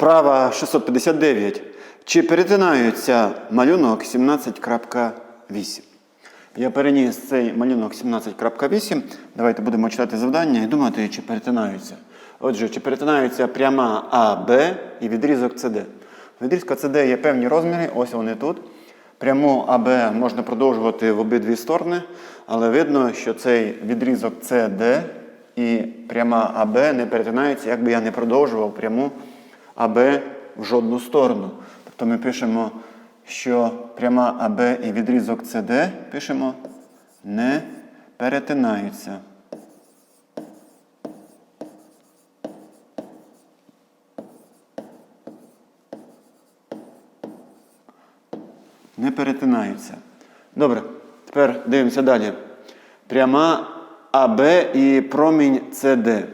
Вправа 659. Чи перетинаються малюнок 17.8? Я переніс цей малюнок 17.8. Давайте будемо читати завдання і думати, чи перетинаються. Отже, чи перетинаються пряма АБ і відрізок СД. Відрізка СД є певні розміри, ось вони тут. Пряму АБ можна продовжувати в обидві сторони, але видно, що цей відрізок CD і пряма АБ не перетинаються, якби я не продовжував пряму АБ в жодну сторону. Тобто ми пишемо, що пряма АБ і відрізок CD пишемо не перетинаються. Не перетинаються. Добре, тепер дивимося далі. Пряма АБ і промінь CD.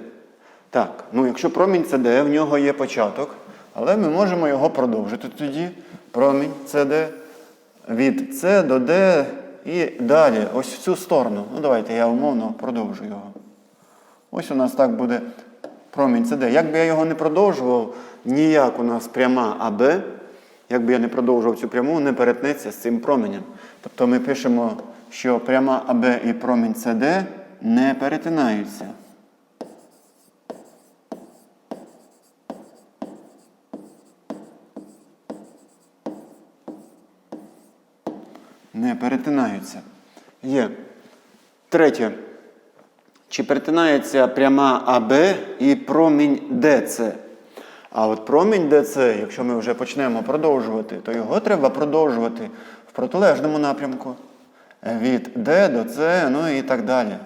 Так, ну якщо промінь CD, в нього є початок, але ми можемо його продовжити тоді. Промінь CD від С до Д і далі, ось в цю сторону. Ну, давайте я умовно продовжу його. Ось у нас так буде промінь CD. Якби я його не продовжував, ніяк у нас пряма АБ, якби я не продовжував цю пряму, не перетнеться з цим променем. Тобто ми пишемо, що пряма АБ і промінь CD не перетинаються. Не перетинаються. Є. Третє. Чи перетинається пряма АБ і промінь ДЦ? А от промінь ДЦ, якщо ми вже почнемо продовжувати, то його треба продовжувати в протилежному напрямку. Від Д до С, ну і так далі.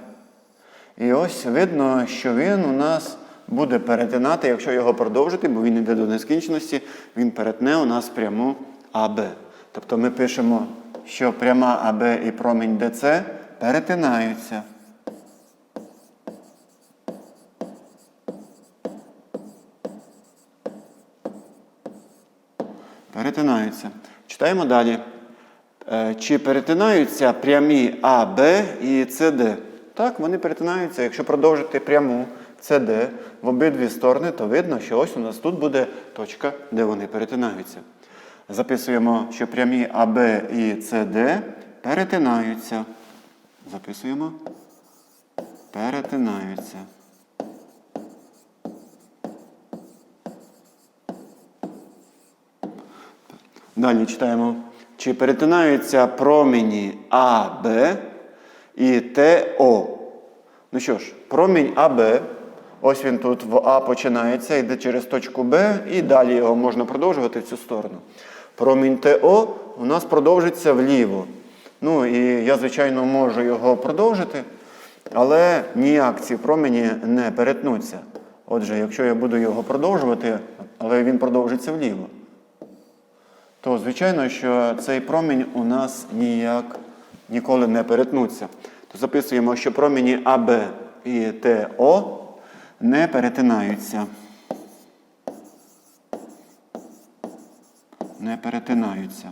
І ось видно, що він у нас буде перетинати, якщо його продовжити, бо він йде до нескінченості, він перетне у нас пряму АБ. Тобто ми пишемо, що пряма АБ і промінь ДЦ перетинаються. Перетинаються. Читаємо далі. Е, Чи перетинаються прямі АБ і СД? Так, вони перетинаються. Якщо продовжити пряму СД в обидві сторони, то видно, що ось у нас тут буде точка, де вони перетинаються. Записуємо, що прямі АБ і СД перетинаються. Записуємо. Перетинаються. Далі читаємо. Чи перетинаються промені АБ і ТО? Ну що ж, промінь АБ, ось він тут в А починається, йде через точку Б, і далі його можна продовжувати в цю сторону. Промінь ТО у нас продовжиться вліво. Ну і я, звичайно, можу його продовжити, але ніяк ці промені не перетнуться. Отже, якщо я буду його продовжувати, але він продовжиться вліво то звичайно, що цей промінь у нас ніяк ніколи не перетнуться. То записуємо, що промені АБ і ТО не перетинаються. Не перетинаються.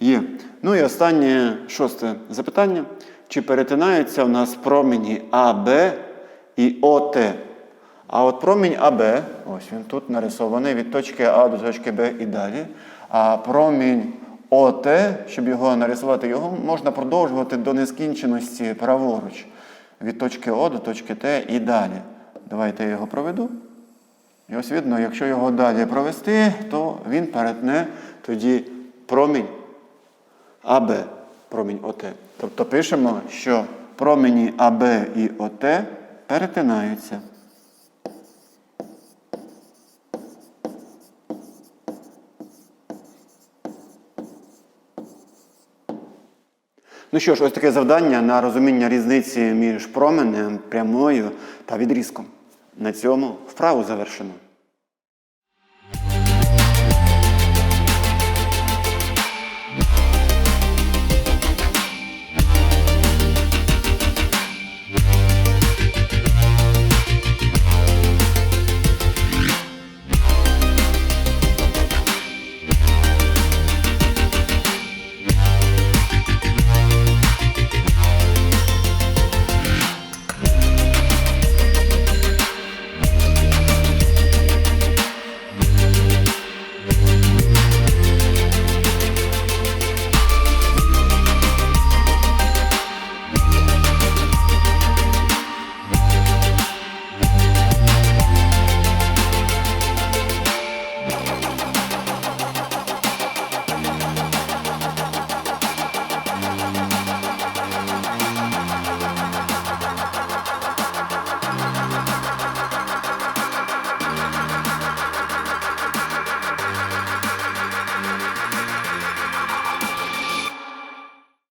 Є. Ну і останнє шосте запитання. Чи перетинаються у нас промені АБ і ОТ? А от промінь АБ, ось він тут нарисований від точки А до точки Б і далі. А промінь ОТ, щоб його нарисувати, його можна продовжувати до нескінченості праворуч. Від точки О до точки Т і далі. Давайте я його проведу. І ось видно, якщо його далі провести, то він перетне тоді промінь АБ, промінь ОТ. Тобто пишемо, що промені АБ і ОТ перетинаються. Ну що ж, ось таке завдання на розуміння різниці між променем, прямою та відрізком. На цьому вправу завершено.